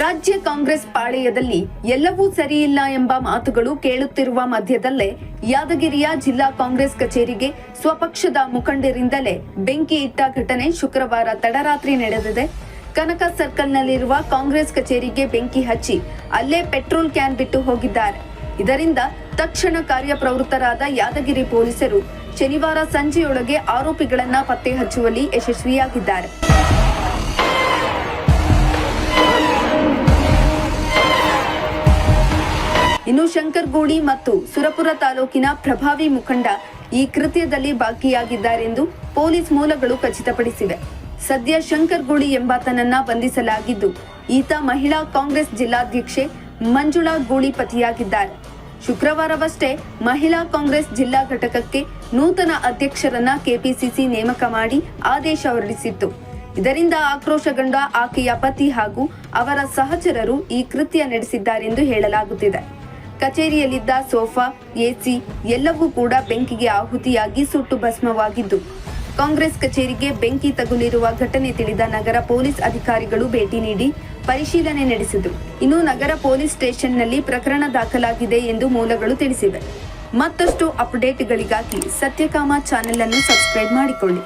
ರಾಜ್ಯ ಕಾಂಗ್ರೆಸ್ ಪಾಳೆಯದಲ್ಲಿ ಎಲ್ಲವೂ ಸರಿಯಿಲ್ಲ ಎಂಬ ಮಾತುಗಳು ಕೇಳುತ್ತಿರುವ ಮಧ್ಯದಲ್ಲೇ ಯಾದಗಿರಿಯ ಜಿಲ್ಲಾ ಕಾಂಗ್ರೆಸ್ ಕಚೇರಿಗೆ ಸ್ವಪಕ್ಷದ ಮುಖಂಡರಿಂದಲೇ ಬೆಂಕಿ ಇಟ್ಟ ಘಟನೆ ಶುಕ್ರವಾರ ತಡರಾತ್ರಿ ನಡೆದಿದೆ. ಕನಕ ಸರ್ಕಲ್ನಲ್ಲಿರುವ ಕಾಂಗ್ರೆಸ್ ಕಚೇರಿಗೆ ಬೆಂಕಿ ಹಚ್ಚಿ ಅಲ್ಲೇ ಪೆಟ್ರೋಲ್ ಕ್ಯಾನ್ ಬಿಟ್ಟು ಹೋಗಿದ್ದಾರೆ. ಇದರಿಂದ ತಕ್ಷಣ ಕಾರ್ಯಪ್ರವೃತ್ತರಾದ ಯಾದಗಿರಿ ಪೊಲೀಸರು ಶನಿವಾರ ಸಂಜೆಯೊಳಗೆ ಆರೋಪಿಗಳನ್ನ ಪತ್ತೆ ಹಚ್ಚುವಲ್ಲಿ ಯಶಸ್ವಿಯಾಗಿದ್ದಾರೆ. ಇನ್ನು ಶಂಕರ್ಗೂಡಿ ಮತ್ತು ಸುರಪುರ ತಾಲೂಕಿನ ಪ್ರಭಾವಿ ಮುಖಂಡ ಈ ಕೃತ್ಯದಲ್ಲಿ ಭಾಗಿಯಾಗಿದ್ದಾರೆಂದು ಪೊಲೀಸ್ ಮೂಲಗಳು ಖಚಿತಪಡಿಸಿವೆ. ಸದ್ಯ ಶಂಕರ್ಗೂಡಿ ಎಂಬಾತನನ್ನ ಬಂಧಿಸಲಾಗಿದ್ದು, ಈತ ಮಹಿಳಾ ಕಾಂಗ್ರೆಸ್ ಜಿಲ್ಲಾಧ್ಯಕ್ಷೆ ಮಂಜುಳಾ ಗೂಳಿ ಪತಿಯಾಗಿದ್ದಾರೆ. ಶುಕ್ರವಾರವಷ್ಟೇ ಮಹಿಳಾ ಕಾಂಗ್ರೆಸ್ ಜಿಲ್ಲಾ ಘಟಕಕ್ಕೆ ನೂತನ ಅಧ್ಯಕ್ಷರನ್ನ ಕೆಪಿಸಿಸಿ ನೇಮಕ ಮಾಡಿ ಆದೇಶ ಹೊರಡಿಸಿತ್ತು. ಇದರಿಂದ ಆಕ್ರೋಶಗೊಂಡ ಆಕೆಯ ಪತಿ ಹಾಗೂ ಅವರ ಸಹಚರರು ಈ ಕೃತ್ಯ ನಡೆಸಿದ್ದಾರೆಂದು ಹೇಳಲಾಗುತ್ತಿದೆ. ಕಚೇರಿಯಲ್ಲಿದ್ದ ಸೋಫಾ, ಎಸಿ ಎಲ್ಲವೂ ಕೂಡ ಬೆಂಕಿಗೆ ಆಹುತಿಯಾಗಿ ಸುಟ್ಟು ಭಸ್ಮವಾಗಿದ್ದು, ಕಾಂಗ್ರೆಸ್ ಕಚೇರಿಗೆ ಬೆಂಕಿ ತಗುಲಿರುವ ಘಟನೆ ತಿಳಿದ ನಗರ ಪೊಲೀಸ್ ಅಧಿಕಾರಿಗಳು ಭೇಟಿ ನೀಡಿ ಪರಿಶೀಲನೆ ನಡೆಸಿದರು. ಇನ್ನು ನಗರ ಪೊಲೀಸ್ ಸ್ಟೇಷನ್ನಲ್ಲಿ ಪ್ರಕರಣ ದಾಖಲಾಗಿದೆ ಎಂದು ಮೂಲಗಳು ತಿಳಿಸಿವೆ. ಮತ್ತಷ್ಟು ಅಪ್ಡೇಟ್ಗಳಿಗಾಗಿ ಸತ್ಯಕಾಮ ಚಾನೆಲ್ ಅನ್ನು ಸಬ್ಸ್ಕ್ರೈಬ್ ಮಾಡಿಕೊಳ್ಳಿ.